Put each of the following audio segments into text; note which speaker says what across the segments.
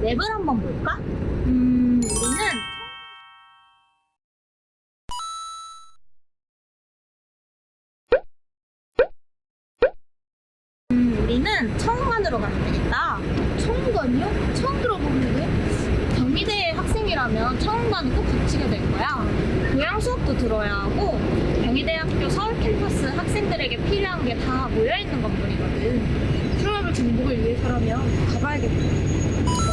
Speaker 1: 아, 맵을 한번 볼까? 음, 우리는 음, 우리는 청관으로 가면 되겠다.
Speaker 2: 청관이요? 처음 들어보는데?
Speaker 1: 경희대 학생이라면 청관은 꼭 거치게 될 거야. 교양 수업도 들어야 하고 경희대학교 서울 캠퍼스 학생들에게 필요한 게 다 모여 있는 건물이거든.
Speaker 2: 트라우마 정복을 위해서라면 가봐야겠다.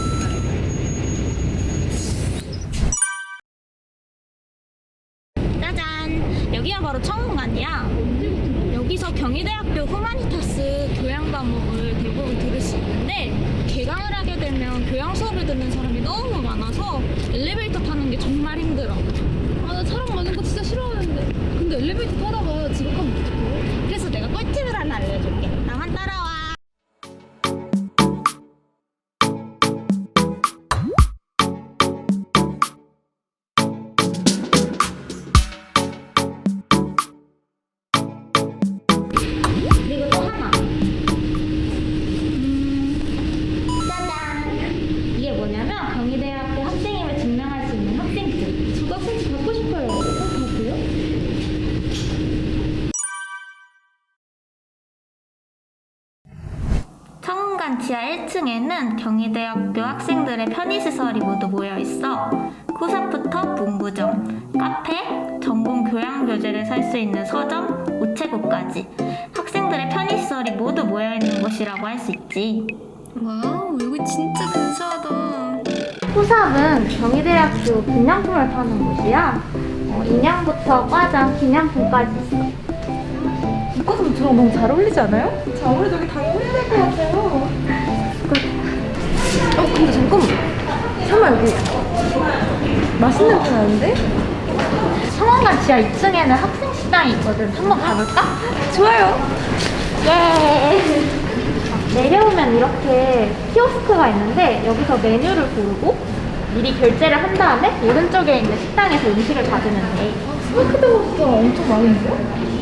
Speaker 1: 청운관이야. 여기서 경희대학교 후마니타스 교양 과목을 대부분 들을 수 있는데 개강을 하게 되면 교양 수업을 듣는 사람이 너무 많아서 엘리베이터 타는 게 정말 힘들어.
Speaker 2: 아, 나 사람 많은 거 진짜 싫어하는데. 근데 엘리베이터 타다
Speaker 1: 지하 1층에는 경희대학교 학생들의 편의시설이 모두 모여 있어 쿠사부터 문구점, 카페, 전공 교양 교재를 살 수 있는 서점, 우체국까지 학생들의 편의시설이 모두 모여 있는 곳이라고 할 수 있지.
Speaker 2: 와우, 여기 진짜 근사하다.
Speaker 1: 쿠삽은 경희대학교 기념품을 파는 곳이야. 어, 인형부터 과장, 기념품까지 있어.
Speaker 2: 이것은 저랑 너무 잘 어울리지 않아요? 자, 아무래도 여기 당구 해야 될 것 같아요. 맛있는 냄새 나는데?
Speaker 1: 청원관 지하 2층에는 학생 식당이 있거든. 한번 가볼까?
Speaker 2: 좋아요.
Speaker 1: 예. 내려오면 이렇게 키오스크가 있는데 여기서 메뉴를 고르고 미리 결제를 한 다음에 오른쪽에 있는 식당에서 음식을 받으면 돼.
Speaker 2: 생각보다 엄청 많은데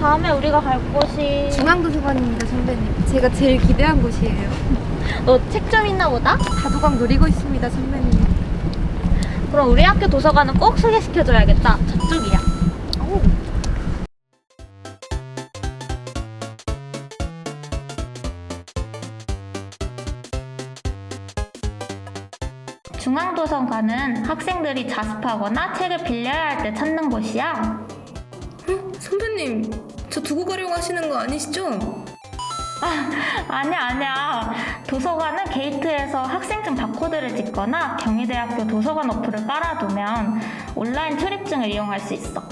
Speaker 1: 다음에 우리가 갈 곳이
Speaker 2: 중앙도서관입니다, 선배님. 제가 제일 기대한 곳이에요.
Speaker 1: 너 책 좀 있나 보다?
Speaker 2: 다도강 노리고 있습니다, 선배님.
Speaker 1: 그럼 우리 학교 도서관은 꼭 소개시켜줘야겠다. 저쪽이야.
Speaker 2: 오.
Speaker 1: 도서관은 학생들이 자습하거나 책을 빌려야 할 때 찾는 곳이야.
Speaker 2: 어? 선배님, 저 두고 가려고 하시는 거 아니시죠?
Speaker 1: 아니야, 아니야. 도서관은 게이트에서 학생증 바코드를 찍거나 경희대학교 도서관 어플을 깔아두면 온라인 출입증을 이용할 수 있어.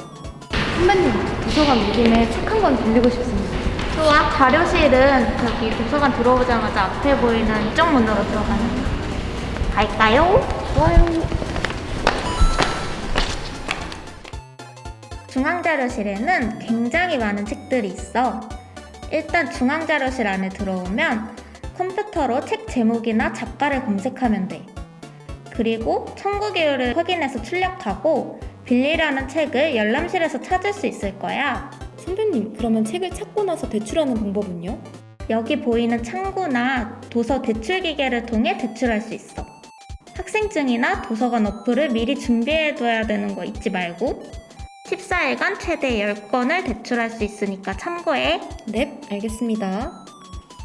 Speaker 2: 선배님, 도서관 온 김에 책 한 권 빌리고 싶습니다.
Speaker 1: 좋아. 자료실은 저기 도서관 들어오자마자 앞에 보이는 이쪽 문으로 들어가는 거. 갈까요?
Speaker 2: 좋아요.
Speaker 1: 중앙자료실에는 굉장히 많은 책들이 있어. 일단 중앙자료실 안에 들어오면 컴퓨터로 책 제목이나 작가를 검색하면 돼. 그리고 청구 기호를 확인해서 출력하고 빌리라는 책을 열람실에서 찾을 수 있을 거야.
Speaker 2: 선배님, 그러면 책을 찾고 나서 대출하는 방법은요?
Speaker 1: 여기 보이는 창구나 도서 대출 기계를 통해 대출할 수 있어. 학생증이나 도서관 어플을 미리 준비해둬야 되는 거 잊지 말고 14일간 최대 10건을 대출할 수 있으니까 참고해.
Speaker 2: 네, 알겠습니다.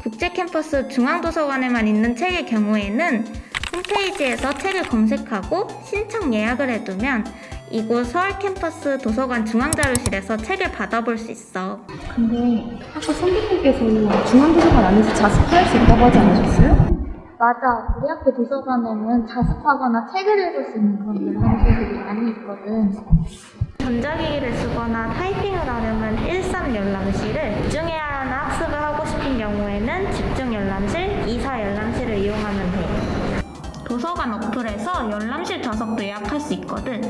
Speaker 1: 국제 캠퍼스 중앙도서관에만 있는 책의 경우에는 홈페이지에서 책을 검색하고 신청 예약을 해두면 이곳 서울 캠퍼스 도서관 중앙자료실에서 책을 받아볼 수 있어.
Speaker 2: 근데 아까 선배님께서 중앙도서관 안에서 자습할 수 있다고 하지 않으셨어요?
Speaker 1: 맞아. 우리 학교 도서관에는 자습하거나 책을 읽을 수 있는 그런 열람실들이 많이 있거든. 전자기기를 쓰거나 타이핑을 하려면 13 열람실을 집중해야 하는 학습을 하고 싶은 경우에는 집중 열람실, 24 열람실을 이용하면 도서관 어플에서 열람실 좌석도 예약할 수 있거든.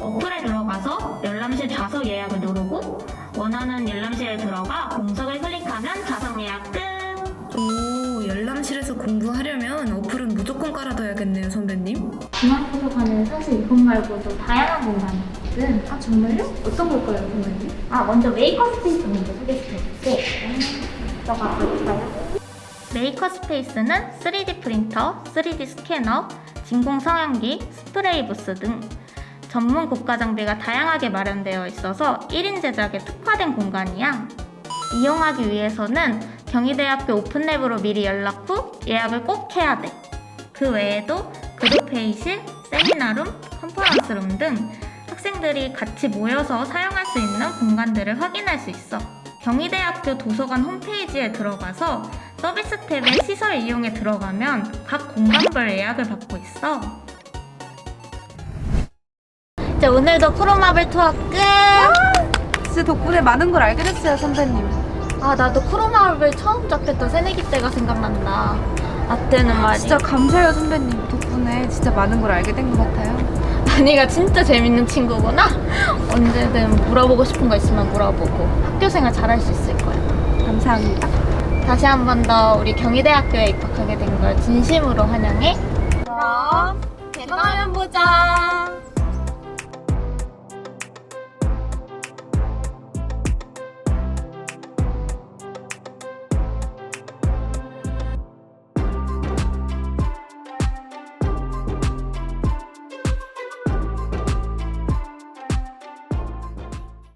Speaker 1: 어플에 들어가서 열람실 좌석 예약을 누르고 원하는 열람실에 들어가 공석을 클릭하면
Speaker 2: 무조건 깔아둬야겠네요, 선배님.
Speaker 1: 중앙도서관은 사실 이것 말고도 다양한 공간이 있거든.
Speaker 2: 아, 정말요? 어떤 걸까요, 선배님?
Speaker 1: 아, 먼저 메이커 스페이스 먼저 소개시켜줄게. 들어가 볼까요? 메이커 스페이스는 3D 프린터, 3D 스캐너, 진공 성형기, 스프레이 부스 등 전문 고가 장비가 다양하게 마련되어 있어서 1인 제작에 특화된 공간이야. 이용하기 위해서는 경희대학교 오픈랩으로 미리 연락 후 예약을 꼭 해야 돼. 그 외에도 그룹 회의실, 세미나룸, 컨퍼런스룸 등 학생들이 같이 모여서 사용할 수 있는 공간들을 확인할 수 있어. 경희대학교 도서관 홈페이지에 들어가서 서비스 탭의 시설 이용에 들어가면 각 공간별 예약을 받고 있어. 이제 오늘도 프로마블 투어 끝!
Speaker 2: 진짜 덕분에 많은 걸 알게 됐어요, 선배님.
Speaker 1: 아, 나도 프로마블 처음 접했던 새내기 때가 생각난다. 나 때는 말이야.
Speaker 2: 진짜 감사해요, 선배님. 덕분에 진짜 많은 걸 알게 된 것 같아요.
Speaker 1: 다니가 진짜 재밌는 친구구나. 언제든 물어보고 싶은 거 있으면 물어보고 학교 생활 잘할 수 있을 거야.
Speaker 2: 감사합니다.
Speaker 1: 다시 한 번 더 우리 경희대학교에 입학하게 된 걸 진심으로 환영해.
Speaker 2: 그럼, 대강하면 보자.